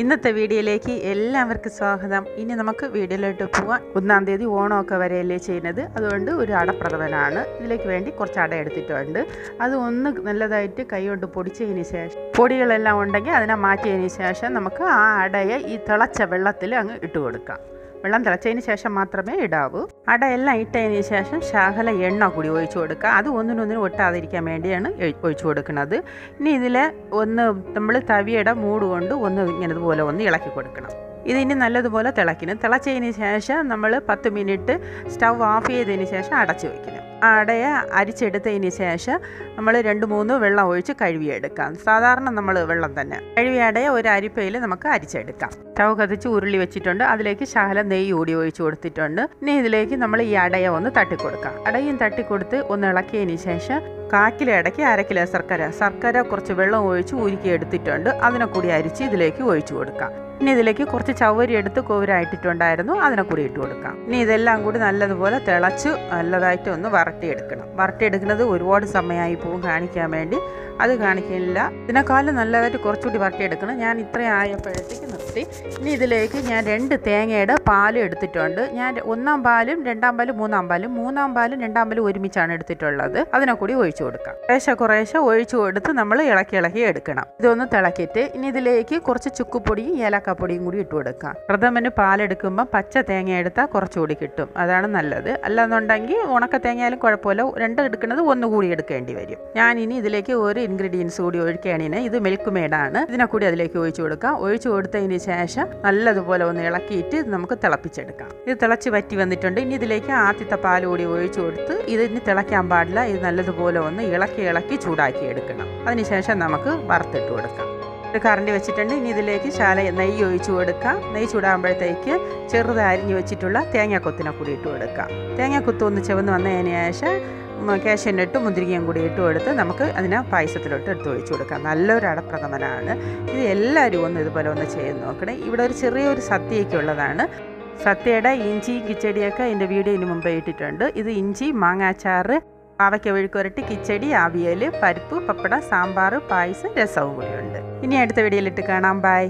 ഇന്നത്തെ വീഡിയോയിലേക്ക് എല്ലാവർക്കും സ്വാഗതം. ഇനി നമുക്ക് വീഡിയോയിലോട്ട് പോവാം. ഒന്നാം തീയതി ഓണമൊക്കെ വരെയല്ലേ ചെയ്യുന്നത്. അതുകൊണ്ട് ഒരു അടപ്രഥമനാണ്. ഇതിലേക്ക് വേണ്ടി കുറച്ച് അട എടുത്തിട്ടുണ്ട്. അത് ഒന്ന് നല്ലതായിട്ട് കൈകൊണ്ട് പൊടിച്ചതിന് ശേഷം പൊടികളെല്ലാം ഉണ്ടെങ്കിൽ അതിനെ മാറ്റിയതിന് ശേഷം നമുക്ക് ആ അടയെ ഈ തിളച്ച വെള്ളത്തിൽ അങ്ങ് ഇട്ട് കൊടുക്കാം വെള്ളം തിളച്ചതിന് ശേഷം മാത്രമേ ഇടാവൂ. അട എല്ലാം ഇട്ടതിന് ശേഷം ശകല എണ്ണ കൂടി ഒഴിച്ചു കൊടുക്കുക. അത് ഒന്നിനൊന്നിനും ഒട്ടാതിരിക്കാൻ വേണ്ടിയാണ് ഒഴി- ഒഴിച്ചു കൊടുക്കുന്നത്. ഇനി ഇതിൽ ഒന്ന് നമ്മൾ തവിയുടെ മൂട് കൊണ്ട് ഒന്ന് ഇങ്ങനെ ഇതുപോലെ ഒന്ന് ഇളക്കി കൊടുക്കണം. ഇതിനി നല്ലതുപോലെ തിളയ്ക്കണം. തിളച്ചതിന് ശേഷം നമ്മൾ പത്ത് മിനിറ്റ് സ്റ്റൗ ഓഫ് ചെയ്തതിന് ശേഷം അടച്ചു വയ്ക്കണം അടയെ അരിച്ചെടുത്തതിന് ശേഷം നമ്മൾ രണ്ട് മൂന്ന് വെള്ളം ഒഴിച്ച് കഴുകിയെടുക്കാം. സാധാരണ നമ്മൾ വെള്ളം തന്നെ. കഴുകിയ അടയെ ഒരു അരിപ്പയിൽ നമുക്ക് അരിച്ചെടുക്കാം. സ്റ്റൗ കത്തിച്ച് ഉരുളി വെച്ചിട്ടുണ്ട്. അതിലേക്ക് ശകലം നെയ്യ് കൂടി ഒഴിച്ച് കൊടുത്തിട്ടുണ്ട്. ഇനി ഇതിലേക്ക് നമ്മൾ ഈ അടയ ഒന്ന് തട്ടിക്കൊടുക്കാം. അടയും തട്ടിക്കൊടുത്ത് ഒന്ന് ഇളക്കിയതിന് ശേഷം കാക്കിലെ ഇടയ്ക്ക് കിലോ ശർക്കര ശർക്കര കുറച്ച് വെള്ളം ഒഴിച്ച് ഉരുക്കി എടുത്തിട്ടുണ്ട്. അതിനെ കൂടി അരിച്ച് ഇതിലേക്ക് ഒഴിച്ചു കൊടുക്കാം. ഇനി ഇതിലേക്ക് കുറച്ച് ചവരി എടുത്ത് കോവരായിട്ടിട്ടുണ്ടായിരുന്നു അതിനെ കൂടി ഇട്ട് കൊടുക്കാം. ഇനി ഇതെല്ലാം കൂടി നല്ലതുപോലെ തിളച്ച് നല്ലതായിട്ട് ഒന്ന് വരട്ടിയെടുക്കണം വരട്ടിയെടുക്കുന്നത് ഒരുപാട് സമയമായി പോകും കാണിക്കാൻ വേണ്ടി. അത് കാണിക്കില്ല. ഇതിനേക്കാളും നല്ലതായിട്ട് കുറച്ചുകൂടി വരട്ടിയെടുക്കണം ഞാൻ ഇത്രയും ആയപ്പോഴത്തേക്ക് നിർത്തി. ഇനി ഇതിലേക്ക് ഞാൻ രണ്ട് തേങ്ങയുടെ പാലും എടുത്തിട്ടുണ്ട്. ഞാൻ ഒന്നാം പാലും രണ്ടാം പാലും മൂന്നാം പാലും മൂന്നാം പാലും രണ്ടാം പാലും ഒരുമിച്ചാണ് എടുത്തിട്ടുള്ളത്. അതിനെ കൂടി ഒഴിച്ചു കൊടുക്കാം. കുറേശ്ശെ കുറേശ്ശെ ഒഴിച്ചു കൊടുത്ത് നമ്മൾ ഇളക്കി ഇളക്കി എടുക്കണം. ഇതൊന്ന് തിളക്കിയിട്ട് ഇനി ഇതിലേക്ക് കുറച്ച് ചുക്കുപൊടിയും ഏലക്കാപ്പൊടിയും കൂടി ഇട്ട് കൊടുക്കാം. പ്രഥമന് പാലെടുക്കുമ്പോൾ പച്ച തേങ്ങ എടുത്താൽ കുറച്ചുകൂടി കിട്ടും. അതാണ് നല്ലത്. അല്ലാന്നുണ്ടെങ്കിൽ ഉണക്ക തേങ്ങയായാലും കുഴപ്പമില്ല. രണ്ട് എടുക്കുന്നത് ഒന്നുകൂടി എടുക്കേണ്ടി വരും. ഞാൻ ഇനി ഇതിലേക്ക് ഒരു ഇൻഗ്രീഡിയൻസ് കൂടി ഒഴിക്കുകയാണെങ്കിൽ ഇത് മിൽക്ക് മേഡാണ് ഇതിനെ കൂടി അതിലേക്ക് ഒഴിച്ചു കൊടുക്കാം. ഒഴിച്ചു കൊടുത്തതിന് ശേഷം നല്ലതുപോലെ ഒന്ന് ഇളക്കിയിട്ട് നമുക്ക് തിളപ്പിച്ചെടുക്കാം. ഇത് തിളച്ച് വറ്റി വന്നിട്ടുണ്ട്. ഇനി ഇതിലേക്ക് ആദ്യത്തെ പാൽ കൂടി ഒഴിച്ചു കൊടുത്ത് ഇത് ഇനി തിളയ്ക്കാൻ പാടില്ല. ഇത് നല്ലതുപോലെ ഒന്ന് ഇളക്കി ഇളക്കി ചൂടാക്കി എടുക്കണം. അതിനുശേഷം നമുക്ക് വറുത്തിട്ട് കൊടുക്കാം. ഒരു കറണ്ടി വെച്ചിട്ടുണ്ട്. ഇനി ഇതിലേക്ക് ശാല നെയ്യ് ഒഴിച്ചു കൊടുക്കാം. നെയ്യ് ചൂടാകുമ്പോഴത്തേക്ക് ചെറുത് അരിഞ്ഞ് വെച്ചിട്ടുള്ള തേങ്ങാക്കൊത്തിനെ കൂടി ഇട്ട് കൊടുക്കാം. തേങ്ങാക്കൊത്ത് ഒന്ന് ചെവന്ന് വന്നതിന് ശേഷം കേശനിട്ട് മുന്തിരിക്കയും കൂടി ഇട്ട് കൊടുത്ത് നമുക്ക് അതിനെ പായസത്തിലോട്ട് എടുത്ത് ഒഴിച്ചു കൊടുക്കാം. നല്ലൊരു അടപ്രഥമനാണ്. ഇത് എല്ലാവരും ഒന്ന് ഇതുപോലെ ഒന്ന് ചെയ്ത് നോക്കണേ. ഇവിടെ ഒരു ചെറിയൊരു സദ്യയൊക്കെ ഉള്ളതാണ്. സത്യയുടെ ഇഞ്ചിയും കിച്ചടിയൊക്കെ എന്റെ വീഡിയോന് മുമ്പേ ഇട്ടിട്ടുണ്ട്. ഇത് ഇഞ്ചി മാങ്ങാച്ചാറ് പാവയ്ക്ക ഒഴുക്കുരട്ടി കിച്ചടി അവിയൽ പരിപ്പ് പപ്പട സാമ്പാർ പായസം രസവും കൂടിയുണ്ട് ഇനി അടുത്ത വീഡിയോയിലിട്ട് കാണാം. ബൈ